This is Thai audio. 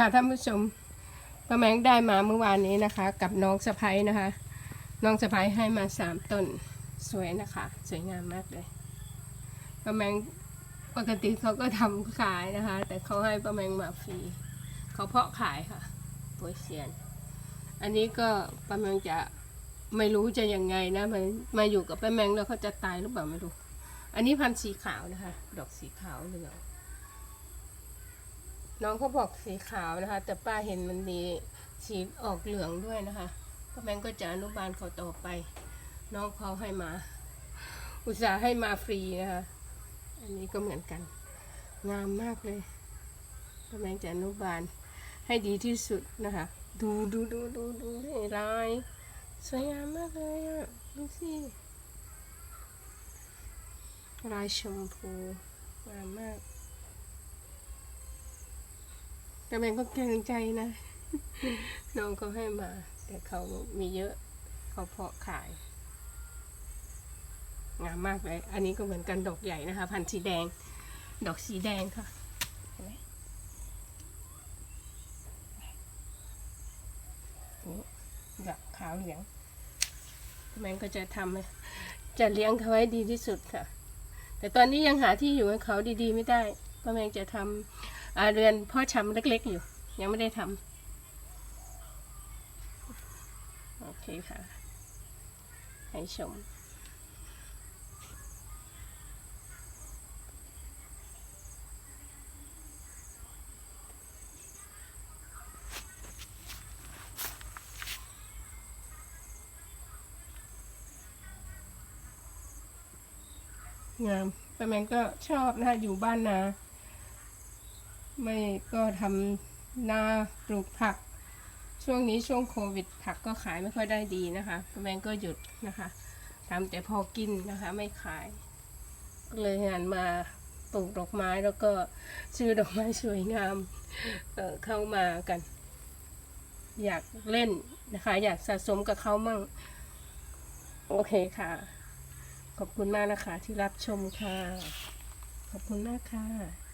ค่ะท่านผู้ชมป้าแมงได้มาเมื่อวานนี้นะคะ กับน้องสะพ้ยนะคะ น้องสะพ้ยให้มาสามต้นสวยนะคะ สวยงามมากเลยป้าแมงปกติเขาก็ทำขายนะคะ แต่เขาให้ป้าแมงมาฟรีเขาเพาะขายค่ะโปยเซียน อันนี้ก็ป้าแมงจะไม่รู้จะยังไงนะมันมาอยู่กับป้าแมงแล้วเขาจะตายหรือเปล่าไม่รู้ อันนี้พันธุ์สีขาวนะคะ ดอกสีขาวเหลือง น้องเขาบอกสีขาวนะคะ แต่ป้าเห็นมันมีสีออกเหลืองด้วยนะคะก็แมงก็จะอนุบาลเขาต่อไป น้องเขาให้มา อุตส่าห์ให้มาฟรีนะคะ อันนี้ก็เหมือนกัน งามมากเลยก็แมงจะอนุบาลให้ดีที่สุดนะคะ ดูดูดูดูดูนี่ลายสวยงามมากเลยอะดูสิลายชมพูงามมาก แต่แมงก็เกรงใจนะ น้องเขาให้มา แต่เขามีเยอะ เขาเพาะขาย งามมากเลย อันนี้ก็เหมือนกันดอกใหญ่นะคะ พันธุ์สีแดง ดอกสีแดงค่ะเห็นไหมนี่ดอกขาวเหลืองแมงก็จะทำจะเลี้ยงเขาไว้ดีที่สุดค่ะ แต่ตอนนี้ยังหาที่อยู่ให้เขาดีๆ ไม่ได้ก็แมงจะทำ อาเรือนพ่อชำเล็กๆอยู่ ยังไม่ได้ทำโอเคค่ะ ให้ชมงามแต่แมงก็ชอบนะอยู่บ้านนา ไม่ก็ทำนาปลูกผัก ช่วงนี้ช่วงโควิด ผักก็ขายไม่ค่อยได้ดีนะคะแมงก็หยุดนะคะทำแต่พอกินนะคะไม่ขาย ก็เลยหันมาปลูกดอกไม้แล้วก็ซื้อดอกไม้สวยงามเเข้ามากัน อยากเล่นนะคะ อยากสะสมกับเขามั่ง โอเคค่ะ ขอบคุณมากนะคะที่รับชมค่ะ ขอบคุณมากค่ะ